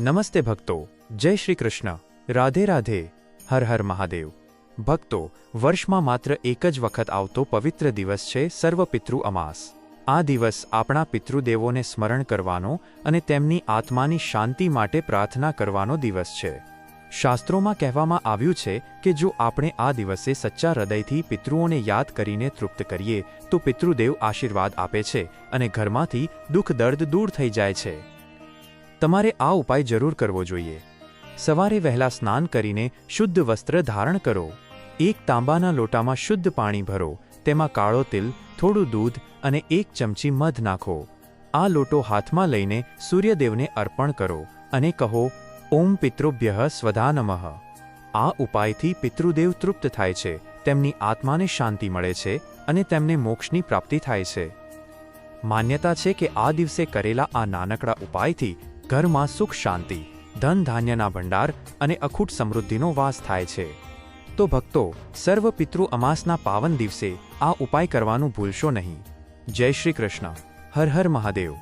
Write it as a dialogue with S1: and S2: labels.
S1: નમસ્તે ભક્તો, જય શ્રી કૃષ્ણ. રાધે રાધે, હર હર મહાદેવ. ભક્તો, વર્ષમાં માત્ર એક જ વખત આવતો પવિત્ર દિવસ છે સર્વ પિતૃ અમાસ. આ દિવસ આપણા પિતૃદેવોને સ્મરણ કરવાનો અને તેમની આત્માની શાંતિ માટે પ્રાર્થના કરવાનો દિવસ છે. શાસ્ત્રોમાં કહેવામાં આવ્યું છે કે જો આપણે આ દિવસે સચ્ચા હૃદયથી પિતૃઓને યાદ કરીને તૃપ્ત કરીએ, તો પિતૃદેવ આશીર્વાદ આપે છે અને ઘરમાંથી દુઃખ દર્દ દૂર થઈ જાય છે. તમારે આ ઉપાય જરૂર કરવો જોઈએ. સવારે વહેલા સ્નાન કરીને શુદ્ધ વસ્ત્ર ધારણ કરો. એક તાંબાના લોટામાં શુદ્ધ પાણી ભરો. તેમાં કાળો તિલ, થોડું દૂધ અને એક ચમચી મધ નાખો. આ લોટો હાથમાં લઈને સૂર્યદેવને અર્પણ કરો અને કહો, ઓમ પિતૃભ્ય સ્વધા નમઃ આ ઉપાયથી પિતૃદેવ તૃપ્ત થાય છે, તેમની આત્માને શાંતિ મળે છે અને તેમને મોક્ષની પ્રાપ્તિ થાય છે. માન્યતા છે કે આ દિવસે કરેલા આ નાનકડા ઉપાયથી ઘરમાં સુખ શાંતિ, ધન ધાન્યના ભંડાર અને અખૂટ સમૃદ્ધિનો વાસ થાય છે. તો ભક્તો, સર્વ પિતૃ અમાસના પાવન દિવસે આ ઉપાય કરવાનું ભૂલશો નહીં. જય શ્રી કૃષ્ણ. હર હર મહાદેવ.